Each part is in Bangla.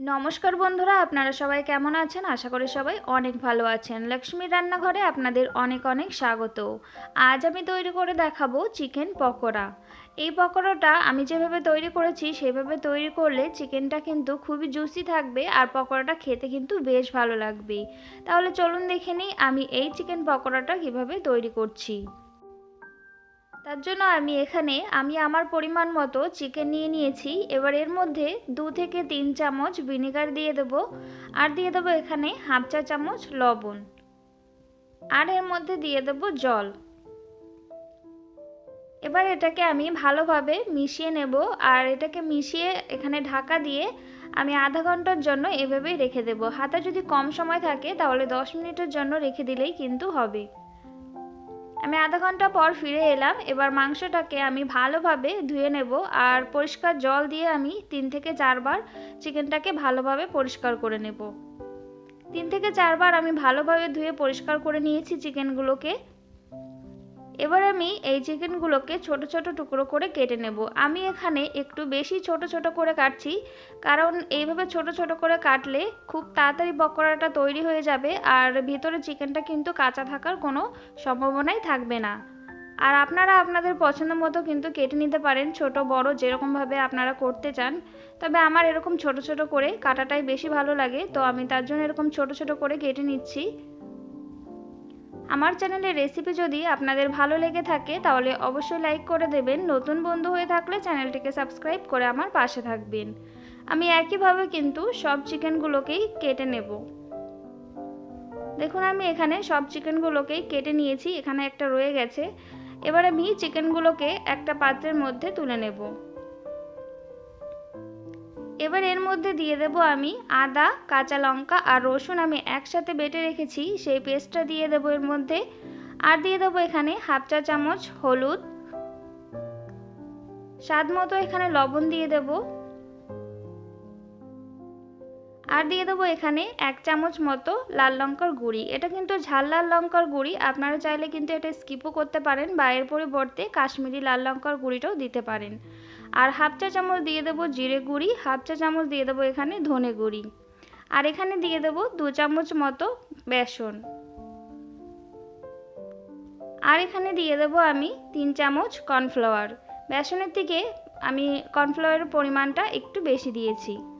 নমস্কার বন্ধুরা, আপনারা সবাই কেমন আছেন? আশা করি সবাই অনেক ভালো আছেন। লক্ষ্মীর রান্নাঘরে আপনাদের অনেক অনেক স্বাগত। আজ আমি তৈরি করে দেখাবো চিকেন পকোড়া। এই পকোড়াটা আমি যেভাবে তৈরি করেছি, সেভাবে তৈরি করলে চিকেনটা কিন্তু খুবই জুসি থাকবে আর পকোড়াটা খেতে কিন্তু বেশ ভালো লাগবে। তাহলে চলুন দেখে নিই আমি এই চিকেন পকোড়াটা কীভাবে তৈরি করছি। তার জন্য আমি এখানে, আমি আমার পরিমাণ মতো চিকেন নিয়ে নিয়েছি। এবার এর মধ্যে দু থেকে তিন চামচ ভিনেগার দিয়ে দেব। আর দিয়ে দেবো এখানে হাফ চা চামচ লবণ। আর এর মধ্যে দিয়ে দেব জল। এবার এটাকে আমি ভালোভাবে মিশিয়ে নেব। আর এটাকে মিশিয়ে এখানে ঢাকা দিয়ে আমি আধা ঘণ্টার জন্য এভাবেই রেখে দেব। হাতে যদি কম সময় থাকে, তাহলে দশ মিনিটের জন্য রেখে দিলেই কিন্তু হবে। আমি আধা ঘণ্টা পর ফিরে এলাম। এবার মাংসটাকে আমি ভালোভাবে ধুয়ে নেব আর পরিষ্কার জল দিয়ে আমি তিন থেকে চারবার চিকেনটাকে ভালোভাবে পরিষ্কার করে নেব। তিন থেকে চারবার আমি ভালোভাবে ধুয়ে পরিষ্কার করে নিয়েছি চিকেনগুলোকে। এবার আমি এই চিকেনগুলোকে ছোট ছোট টুকরো করে কেটে নেব। আমি এখানে একটু বেশি ছোট ছোট করে কাটছি, কারণ এইভাবে ছোট ছোট করে কাটলে খুব তাড়াতাড়ি পকোড়াটা তৈরি হয়ে যাবে আর ভিতরে চিকেনটা কিন্তু কাঁচা থাকার কোনো সম্ভাবনাই থাকবে না। আর আপনারা আপনাদের পছন্দ মতো কিন্তু কেটে নিতে পারেন, ছোট, বড়, যেরকমভাবে আপনারা করতে চান। তবে আমার এরকম ছোট ছোট করে কাটাটাই বেশি ভালো লাগে, তো আমি তার জন্য এরকম ছোট ছোট করে কেটে নিচ্ছি। আমার চ্যানেলের রেসিপি যদি আপনাদের ভালো লেগে থাকে, তাহলে অবশ্যই লাইক করে দেবেন। নতুন বন্ধু হয়ে থাকলে চ্যানেলটিকে সাবস্ক্রাইব করে আমার পাশে থাকবেন। আমি একইভাবে কিন্তু সব চিকেনগুলোকেই কেটে নেব। দেখুন, আমি এখানে সব চিকেনগুলোকেই কেটে নিয়েছি। এখানে একটা রয়ে গেছে। এবার আমি চিকেনগুলোকে একটা পাত্রের মধ্যে তুলে নেব। এবার এর মধ্যে দিয়ে দেব আমি আদা, কাঁচা লঙ্কা আর রসুন আমি একসাথে বেটে রেখেছি, সেই পেস্টটা দিয়ে দেব এর মধ্যে। আর দিয়ে দেবো এখানে হাফ চা চামচ হলুদ। স্বাদ মতো এখানে লবণ দিয়ে দেব। আর দিয়ে দেবো এখানে এক চামচ মতো লাল লঙ্কার গুঁড়ি। এটা কিন্তু ঝাল লাল লঙ্কার গুঁড়ি। আপনারা চাইলে কিন্তু এটা স্কিপও করতে পারেন বা এর পরিবর্তে কাশ্মীরি লাল লঙ্কার গুঁড়িটাও দিতে পারেন। আর হাফ চা চামচ দিয়ে দেবো জিরে গুঁড়ি, হাফ চা চামচ দিয়ে দেবো এখানে ধনে গুঁড়ি। আর এখানে দিয়ে দেবো দু চামচ মতো বেসন। আর এখানে দিয়ে দেবো আমি তিন চামচ কর্নফ্লাওয়ার। বেসনের থেকে আমি কর্নফ্লাওয়ারের পরিমাণটা একটু বেশি দিয়েছি।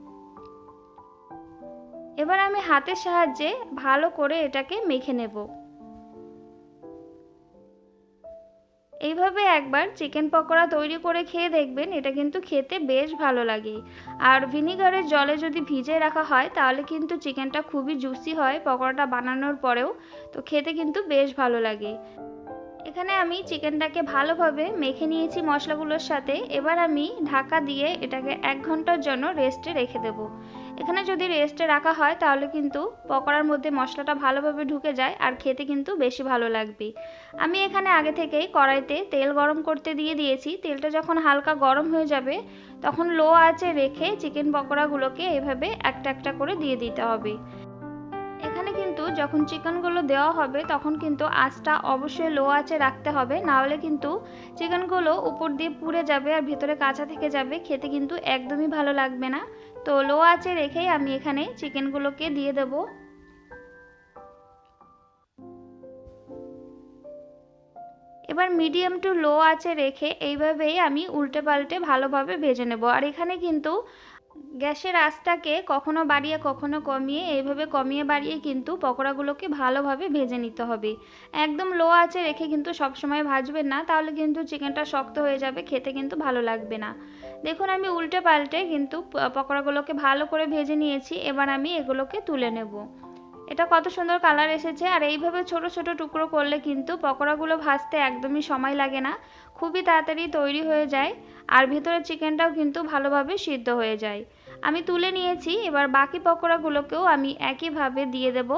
এবার আমি হাতের সাহায্যে ভালো করে এটাকে মেখে নেব। এইভাবে একবার চিকেন পকোড়া তৈরি করে খেয়ে দেখবেন, এটা কিন্তু খেতে বেশ ভালো লাগে। আর ভিনিগারের জলে যদি ভিজে রাখা হয়, তাহলে কিন্তু চিকেনটা খুবই জুসি হয় পকোড়াটা বানানোর পরেও, তো খেতে কিন্তু বেশ ভালো লাগে। এখানে আমি চিকেনটাকে ভালোভাবে মেখে নিয়েছি মশলাগুলোর সাথে। এবার আমি ঢাকা দিয়ে এটাকে এক ঘণ্টার জন্য রেস্টে রেখে দেবো। এখানে যদি রেস্টে রাখা হয়, তাহলে কিন্তু পকোড়ার মধ্যে মশলাটা ভালোভাবে ঢুকে যায় আর খেতে কিন্তু বেশি ভালো লাগবে। আমি এখানে আগে থেকেই কড়াইতে তেল গরম করতে দিয়ে দিয়েছি। তেলটা যখন হালকা গরম হয়ে যাবে, তখন লো আঁচে রেখে চিকেন পকোড়াগুলোকে এভাবে একটা একটা করে দিয়ে দিতে হবে। যখন চিকেনগুলো দেওয়া হবে, তখন কিন্তু আঁচটা অবশ্যই লো আঁচে রাখতে হবে। নাহলে কিন্তু চিকেনগুলো উপর দিয়ে পুড়ে যাবে আর ভিতরে কাঁচা থেকে যাবে। খেতে কিন্তু একদমই ভালো লাগবে না। তো লো আঁচে রেখেই আমি এখানে চিকেনগুলোকে দিয়ে দেব। এবার মিডিয়াম টু লো আঁচে রেখে এইভাবেই আমি উল্টে পাল্টে ভালোভাবে ভেজে নেব। আর এখানে কিন্তু গ্যাসের আঁচটাকে কখনো বাড়িয়ে, কখনো কমিয়ে এইভাবে কমিয়ে, বাড়িয়ে কিন্তু পকোড়াগুলোকে ভালোভাবে ভেজে নিতে হবে। একদম লো আঁচে রেখে কিন্তু সবসময় ভাজবেন না, তাহলে কিন্তু চিকেনটা শক্ত হয়ে যাবে, খেতে কিন্তু ভালো লাগবে না। দেখুন, আমি উল্টে পাল্টে কিন্তু পকোড়াগুলোকে ভালো করে ভেজে নিয়েছি, এবার আমি এগুলোকে তুলে নেব। এটা কত সুন্দর কালার এসেছে, আর এইভাবে ছোট ছোট টুকরো করলে কিন্তু পকোড়াগুলো ভাজতে একদমই সময় লাগে না, খুবই তাড়াতাড়ি তৈরি হয়ে যায়, আর ভেতরের চিকেনটাও কিন্তু ভালোভাবে সিদ্ধ হয়ে যায়। আমি তুলে নিয়েছি, এবার বাকি পকোড়াগুলোকেও আমি একইভাবে দিয়ে দেব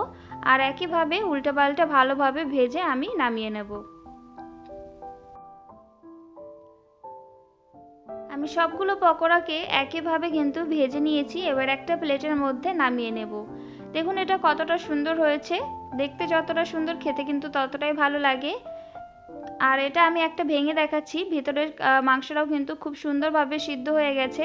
আর একইভাবে উল্টে পাল্টে ভালোভাবে ভেজে আমি নামিয়ে নেব। আমি সবগুলো পকোড়াকে একইভাবে কিন্তু ভেজে নিয়েছি, এবার একটা প্লেটের মধ্যে নামিয়ে নেব। দেখুন এটা কতটা সুন্দর হয়েছে, দেখতে যতটা সুন্দর, খেতে কিন্তু ততটাই ভালো লাগে। আর এটা আমি একটা ভেঙে দেখাচ্ছি, ভিতরের মাংসটাও কিন্তু খুব সুন্দরভাবে সিদ্ধ হয়ে গেছে।